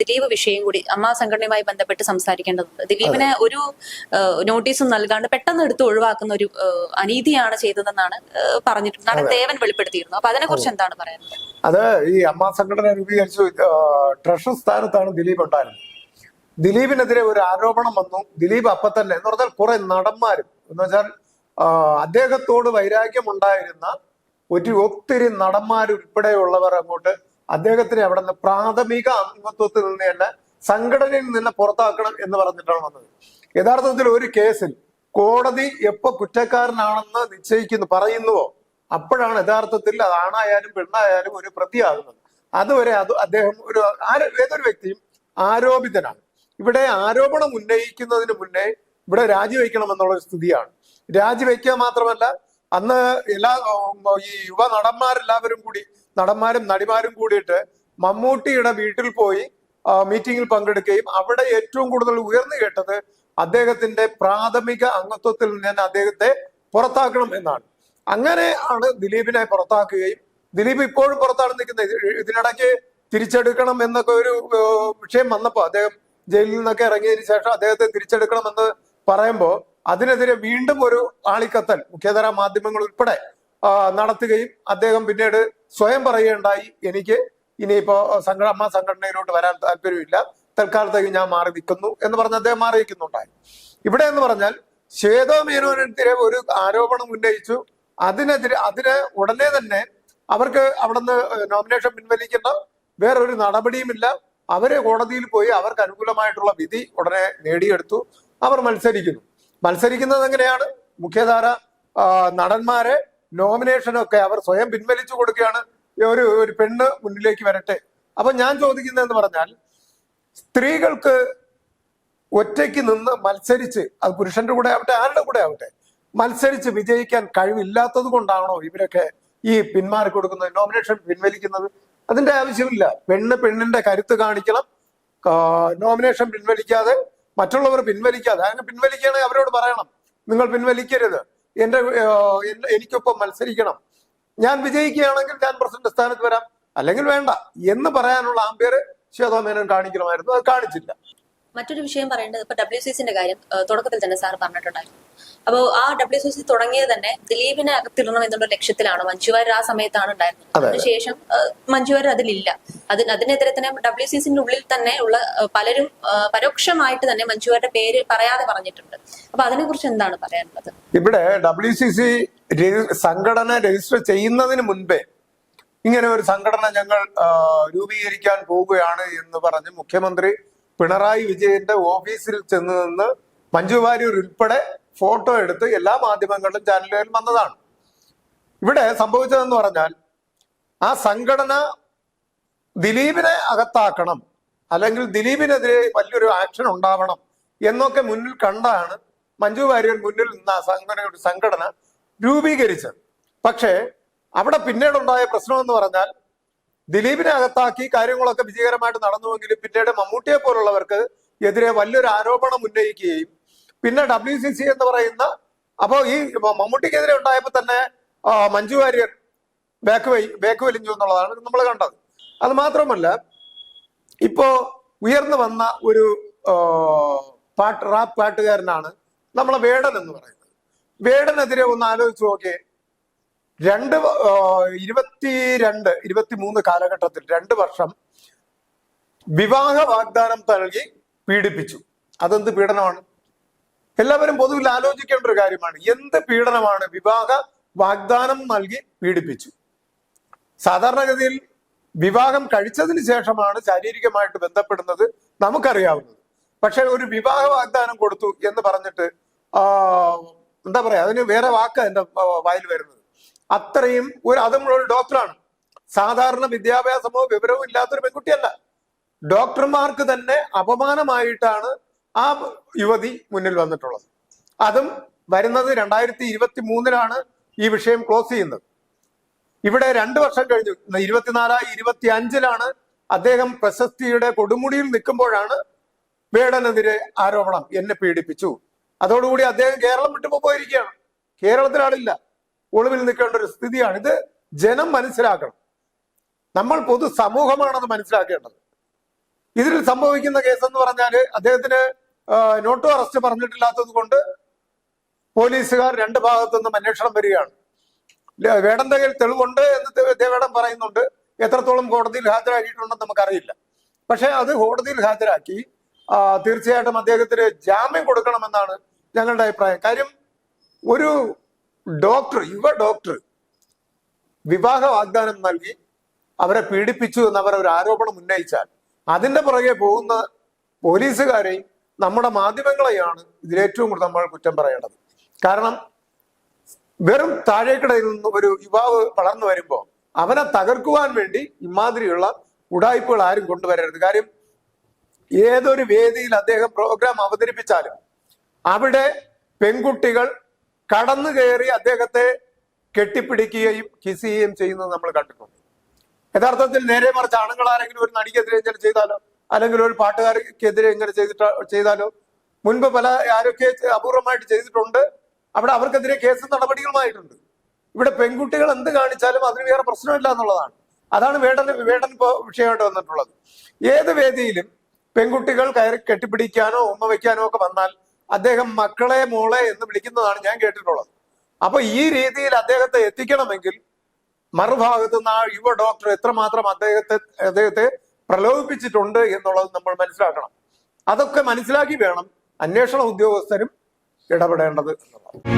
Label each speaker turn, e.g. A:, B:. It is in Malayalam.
A: ദിലീപ് വിഷയം കൂടി അമ്മ സംഘടനയുമായി ബന്ധപ്പെട്ട് സംസാരിക്കേണ്ടത് ദിലീപിന് ഒരു നോട്ടീസും നൽകാണ്ട് പെട്ടെന്ന് എടുത്ത് ഒഴിവാക്കുന്ന ഒരു അനീതിയാണ് ചെയ്തതെന്നാണ് പറഞ്ഞിട്ടുണ്ട് നാളെ ദേവൻ വെളിപ്പെടുത്തിയിരുന്നു. അപ്പൊ അതിനെക്കുറിച്ച് എന്താണ് പറയുന്നത്
B: അത് ഈ അമ്മ സംഘടന രൂപീകരിച്ചു ട്രഷർ സ്ഥാനത്താണ് ദിലീപ് ഉണ്ടായിരുന്നത്. ദിലീപിനെതിരെ ഒരു ആരോപണം വന്നു. ദിലീപ് അപ്പൊ തന്നെ എന്ന് പറഞ്ഞാൽ കുറെ നടന്മാരും എന്ന് വെച്ചാൽ അദ്ദേഹത്തോട് വൈരാഗ്യമുണ്ടായിരുന്ന ഒരു ഒത്തിരി നടന്മാരുൾപ്പെടെയുള്ളവർ അങ്ങോട്ട് അദ്ദേഹത്തിനെ അവിടെ നിന്ന് പ്രാഥമിക അംഗത്വത്തിൽ നിന്ന് തന്നെ സംഘടനയിൽ നിന്ന് പുറത്താക്കണം എന്ന് പറഞ്ഞിട്ടാണ് വന്നത്. യഥാർത്ഥത്തിൽ ഒരു കേസിൽ കോടതി എപ്പോ കുറ്റക്കാരനാണെന്ന് നിശ്ചയിക്കുന്നു പറയുന്നുവോ? അപ്പോഴാണ് യഥാർത്ഥത്തിൽ അത് ആണായാലും പെണ്ണായാലും ഒരു പ്രതിയാകുന്നത്. അതുവരെ അത് അദ്ദേഹം ഒരു ഏതൊരു വ്യക്തിയും ആരോപിതനാണ്. ഇവിടെ ആരോപണം ഉന്നയിക്കുന്നതിന് മുന്നേ ഇവിടെ രാജിവെക്കണം എന്നുള്ള ഒരു സ്ഥിതിയാണ്. രാജിവെക്കുക മാത്രമല്ല അന്ന് എല്ലാ ഈ യുവ നടന്മാരെല്ലാവരും കൂടി നടന്മാരും നടിമാരും കൂടിയിട്ട് മമ്മൂട്ടിയുടെ വീട്ടിൽ പോയി മീറ്റിംഗിൽ പങ്കെടുക്കുകയും അവിടെ ഏറ്റവും കൂടുതൽ ഉയർന്നു കേട്ടത് അദ്ദേഹത്തിന്റെ പ്രാഥമിക അംഗത്വത്തിൽ നിന്ന് അദ്ദേഹത്തെ പുറത്താക്കണം എന്നാണ്. അങ്ങനെ ആണ് ദിലീപിനെ പുറത്താക്കുകയും ദിലീപ് ഇപ്പോഴും പുറത്താണ് നിൽക്കുന്നത്. ഇത് ഇതിനിടയ്ക്ക് തിരിച്ചെടുക്കണം എന്നൊക്കെ ഒരു വിഷയം വന്നപ്പോൾ അദ്ദേഹം ജയിലിൽ നിന്നൊക്കെ ഇറങ്ങിയതിനു ശേഷം അദ്ദേഹത്തെ തിരിച്ചെടുക്കണം എന്ന് പറയുമ്പോൾ അതിനെതിരെ വീണ്ടും ഒരു ആളിക്കത്തൽ മുഖ്യധാര മാധ്യമങ്ങൾ ഉൾപ്പെടെ നടത്തുകയും അദ്ദേഹം പിന്നീട് സ്വയം പറയുകയുണ്ടായി. എനിക്ക് ഇനിയിപ്പോ സംഘട അമ്മ സംഘടനയിലോട്ട് വരാൻ താല്പര്യമില്ല. തൽക്കാലത്തേക്ക് ഞാൻ മാറി നിൽക്കുന്നു എന്ന് പറഞ്ഞ് അദ്ദേഹം മാറി നിൽക്കുന്നുണ്ടായി ഇവിടെ എന്ന് പറഞ്ഞാൽ ശ്വേതോ മേനോനെതിരെ ഒരു ആരോപണം ഉന്നയിച്ചു. അതിനെതിരെ അതിന് ഉടനെ തന്നെ അവർക്ക് അവിടുന്ന് നോമിനേഷൻ പിൻവലിക്കേണ്ട വേറൊരു നടപടിയുമില്ല. അവരെ കോടതിയിൽ പോയി അവർക്ക് അനുകൂലമായിട്ടുള്ള വിധി ഉടനെ നേടിയെടുത്തു. അവർ മത്സരിക്കുന്നു. മത്സരിക്കുന്നത് എങ്ങനെയാണ്? മുഖ്യധാര നടന്മാരെ നോമിനേഷനൊക്കെ അവർ സ്വയം പിൻവലിച്ചു കൊടുക്കുകയാണ്. ഒരു ഒരു പെണ്ണ് മുന്നിലേക്ക് വരട്ടെ. അപ്പൊ ഞാൻ ചോദിക്കുന്നതെന്ന് പറഞ്ഞാൽ സ്ത്രീകൾക്ക് ഒറ്റയ്ക്ക് നിന്ന് മത്സരിച്ച് അത് പുരുഷന്റെ കൂടെ ആവട്ടെ ആരുടെ കൂടെ ആവട്ടെ മത്സരിച്ച് വിജയിക്കാൻ കഴിവില്ലാത്തത് കൊണ്ടാണോ ഇവരൊക്കെ ഈ പിന്മാറി കൊടുക്കുന്നത് നോമിനേഷൻ പിൻവലിക്കുന്നത്? അതിന്റെ ആവശ്യമില്ല. പെണ്ണ് പെണ്ണിന്റെ കരുത്ത് കാണിക്കണം. നോമിനേഷൻ പിൻവലിക്കാതെ മറ്റുള്ളവർ പിൻവലിക്കാതെ അങ്ങനെ പിൻവലിക്കുകയാണെങ്കിൽ അവരോട് പറയണം. നിങ്ങൾ പിൻവലിക്കരുത്. എന്റെ എനിക്കൊപ്പം മത്സരിക്കണം. ഞാൻ വിജയിക്കുകയാണെങ്കിൽ ഞാൻ പ്രസിഡന്റ് സ്ഥാനത്ത് വരാം. അല്ലെങ്കിൽ വേണ്ട. എന്ന് പറയാനുള്ള ആംബിയർ ശ്വേതാമേനോൻ കാണിക്കണമായിരുന്നു. അത് കാണിച്ചില്ല.
A: മറ്റൊരു വിഷയം പറയേണ്ടത് ഇപ്പൊ ഡബ്ല്യു സി സിന്റെ കാര്യം തുടക്കത്തിൽ തന്നെ സാർ പറഞ്ഞിട്ടുണ്ടായിരുന്നു. അപ്പോൾ ആ ഡബ്ല്യു സി സി തുടങ്ങിയത് തന്നെ ദിലീപിനെ അകത്തിടണം എന്നുള്ള ലക്ഷ്യത്തിലാണ് മഞ്ജുവാര്യർ ആ സമയത്താണ് ഉണ്ടായിരുന്നത്. അതിനുശേഷം മഞ്ജുവാര്യർ അതിലില്ല. അതിന് അതിനെതിരെ തന്നെ ഡബ്ല്യു സി സിന്റെ ഉള്ളിൽ തന്നെ ഉള്ള പലരും പരോക്ഷമായിട്ട് തന്നെ മഞ്ജുവാരുടെ പേര് പറയാതെ പറഞ്ഞിട്ടുണ്ട്. അപ്പൊ അതിനെക്കുറിച്ച് എന്താണ് പറയാനുള്ളത്?
B: ഇവിടെ ഡബ്ല്യു സി സി സംഘടന രജിസ്റ്റർ ചെയ്യുന്നതിന് മുൻപേ ഇങ്ങനെ ഒരു സംഘടന ഞങ്ങൾ രൂപീകരിക്കാൻ പോവുകയാണ് എന്ന് പറഞ്ഞ് മുഖ്യമന്ത്രി പിണറായി വിജയന്റെ ഓഫീസിൽ ചെന്ന് നിന്ന് മഞ്ജു വാര്യർ ഉൾപ്പെടെ ഫോട്ടോ എടുത്ത് എല്ലാ മാധ്യമങ്ങളിലും ചാനലുകളിലും വന്നതാണ്. ഇവിടെ സംഭവിച്ചതെന്ന് പറഞ്ഞാൽ ആ സംഘടന ദിലീപിനെ അകത്താക്കണം അല്ലെങ്കിൽ ദിലീപിനെതിരെ വലിയൊരു ആക്ഷൻ ഉണ്ടാവണം എന്നൊക്കെ മുന്നിൽ കണ്ടാണ് മഞ്ജു വാര്യർ മുന്നിൽ നിന്ന് ആ സംഘടന ഒരു സംഘടന രൂപീകരിച്ചത്. പക്ഷേ അവിടെ പിന്നീടുണ്ടായ പ്രശ്നം എന്ന് പറഞ്ഞാൽ ദിലീപിനെ അകത്താക്കി കാര്യങ്ങളൊക്കെ വിജയകരമായിട്ട് നടന്നുവെങ്കിലും പിന്നീട് മമ്മൂട്ടിയെ പോലുള്ളവർക്ക് എതിരെ വലിയൊരു ആരോപണം ഉന്നയിക്കുകയും പിന്നെ ഡബ്ല്യു സി സി എന്ന് പറയുന്ന അപ്പോ ഈ മമ്മൂട്ടിക്കെതിരെ ഉണ്ടായപ്പോ തന്നെ മഞ്ജു വാര്യർ ബാക്ക് വൈ ബാക്ക് വലിഞ്ഞു എന്നുള്ളതാണ് നമ്മൾ കണ്ടത്. അത് മാത്രമല്ല ഇപ്പോ ഉയർന്നു വന്ന ഒരു പാട്ട് റാപ്പ് പാട്ടുകാരനാണ് നമ്മളെ വേടൻ എന്ന് പറയുന്നത്. വേടനെതിരെ ഒന്ന് ആലോചിച്ച് നോക്കിയേ. രണ്ട് ഇരുപത്തിരണ്ട് ഇരുപത്തിമൂന്ന് കാലഘട്ടത്തിൽ രണ്ട് വർഷം വിവാഹ വാഗ്ദാനം നൽകി പീഡിപ്പിച്ചു. അതെന്ത് പീഡനമാണ്? എല്ലാവരും പൊതുവിൽ ആലോചിക്കേണ്ട ഒരു കാര്യമാണ്. എന്ത് പീഡനമാണ്? വിവാഹ വാഗ്ദാനം നൽകി പീഡിപ്പിച്ചു. സാധാരണഗതിയിൽ വിവാഹം കഴിച്ചതിന് ശേഷമാണ് ശാരീരികമായിട്ട് ബന്ധപ്പെടുന്നത് നമുക്കറിയാവുന്നത്. പക്ഷെ ഒരു വിവാഹ വാഗ്ദാനം കൊടുത്തു എന്ന് പറഞ്ഞിട്ട് എന്താ പറയാ അതിന് വേറെ വാക്ക് എന്റെ വായിൽ വരുന്നത്. അത്രയും ഒരു അത് ഒരു ഡോക്ടറാണ്. സാധാരണ വിദ്യാഭ്യാസമോ വിവരവും ഇല്ലാത്തൊരു പെൺകുട്ടിയല്ല. ഡോക്ടർമാർക്ക് തന്നെ അപമാനമായിട്ടാണ് ആ യുവതി മുന്നിൽ വന്നിട്ടുള്ളത്. അതും വരുന്നത് രണ്ടായിരത്തി ഇരുപത്തി മൂന്നിലാണ് ഈ വിഷയം ക്ലോസ് ചെയ്യുന്നത്. ഇവിടെ രണ്ട് വർഷം കഴിഞ്ഞു. ഇരുപത്തിനാല് ഇരുപത്തി അഞ്ചിലാണ് അദ്ദേഹം പ്രശസ്തിയുടെ കൊടുമുടിയിൽ നിൽക്കുമ്പോഴാണ് വേടനെതിരെ ആരോപണം എന്നെ പീഡിപ്പിച്ചു. അതോടുകൂടി അദ്ദേഹം കേരളം വിട്ടുപോയിരിക്കുകയാണ് കേരളത്തിൽ ആളില്ല ഒളിവിൽ നിൽക്കേണ്ട ഒരു സ്ഥിതിയാണ് ഇത് ജനം മനസ്സിലാക്കണം. നമ്മൾ പൊതു സമൂഹമാണത് മനസ്സിലാക്കേണ്ടത്. ഇതിൽ സംഭവിക്കുന്ന കേസ് എന്ന് പറഞ്ഞാൽ അദ്ദേഹത്തിന് നോട്ടോ അറസ്റ്റ് പറഞ്ഞിട്ടില്ലാത്തത് കൊണ്ട് പോലീസുകാർ രണ്ട് ഭാഗത്തു നിന്നും അന്വേഷണം വരികയാണ്. വേടന്റെ കയ്യിൽ തെളിവുണ്ട് എന്ന് ദേവേടം പറയുന്നുണ്ട്. എത്രത്തോളം കോടതിയിൽ ഹാജരാക്കിയിട്ടുണ്ടെന്ന് നമുക്കറിയില്ല. പക്ഷെ അത് കോടതിയിൽ ഹാജരാക്കി തീർച്ചയായിട്ടും അദ്ദേഹത്തിന് ജാമ്യം കൊടുക്കണമെന്നാണ് ഞങ്ങളുടെ അഭിപ്രായം. കാര്യം ഒരു ഡോക്ടർ യുവ ഡോക്ടർ വിവാഹ വാഗ്ദാനം നൽകി അവരെ പീഡിപ്പിച്ചു എന്ന് അവർ ഒരു ആരോപണം ഉന്നയിച്ചാൽ അതിന്റെ പുറകെ പോകുന്ന പോലീസുകാരെയും നമ്മുടെ മാധ്യമങ്ങളെയാണ് ഇതിലേറ്റവും കൂടുതൽ നമ്മൾ കുറ്റം പറയേണ്ടത്. കാരണം വെറും താഴേക്കിടയിൽ നിന്ന് ഒരു യുവാവ് വളർന്നു വരുമ്പോൾ അവനെ തകർക്കുവാൻ വേണ്ടി ഇമാതിരിയുള്ള ഉടായ്പകൾ ആരും കൊണ്ടുവരരുത്. കാര്യം ഏതൊരു വേദിയിൽ അദ്ദേഹം പ്രോഗ്രാം അവതരിപ്പിച്ചാലും അവിടെ പെൺകുട്ടികൾ കടന്നു കയറി അദ്ദേഹത്തെ കെട്ടിപ്പിടിക്കുകയും കിസ് ചെയ്യുകയും ചെയ്യുന്നത് നമ്മൾ കണ്ടിട്ടുണ്ട്. യഥാർത്ഥത്തിൽ നേരെ മറിച്ച് ആണുങ്ങൾ ആരെങ്കിലും ഒരു നടിക്കെതിരെ ഇങ്ങനെ ചെയ്താലോ അല്ലെങ്കിൽ ഒരു പാട്ടുകാർക്കെതിരെ ഇങ്ങനെ ചെയ്തിട്ട് ചെയ്താലോ മുൻപ് പല ആരൊക്കെ അപൂർവമായിട്ട് ചെയ്തിട്ടുണ്ട് അവിടെ അവർക്കെതിരെ കേസ് നടപടികളുമായിട്ടുണ്ട്. ഇവിടെ പെൺകുട്ടികൾ എന്ത് കാണിച്ചാലും അതിന് വേറെ പ്രശ്നമില്ല എന്നുള്ളതാണ്. അതാണ് വേടൻ വേടൻ ഇപ്പോ വിഷയമായിട്ട് വന്നിട്ടുള്ളത്. ഏത് വേദിയിലും പെൺകുട്ടികൾ കയറി കെട്ടിപ്പിടിക്കാനോ ഉമ്മ വയ്ക്കാനോ ഒക്കെ വന്നാൽ അദ്ദേഹം മക്കളെ മോളെ എന്ന് വിളിക്കുന്നതാണ് ഞാൻ കേട്ടിട്ടുള്ളത്. അപ്പൊ ഈ രീതിയിൽ അദ്ദേഹത്തെ എത്തിക്കണമെങ്കിൽ മറുഭാഗത്ത് നിന്ന് ആ യുവ ഡോക്ടർ എത്രമാത്രം അദ്ദേഹത്തെ അദ്ദേഹത്തെ പ്രലോഭിപ്പിച്ചിട്ടുണ്ട് എന്നുള്ളത് നമ്മൾ മനസ്സിലാക്കണം. അതൊക്കെ മനസ്സിലാക്കി വേണം അന്വേഷണ ഉദ്യോഗസ്ഥരും ഇടപെടേണ്ടത് എന്നുള്ളത്.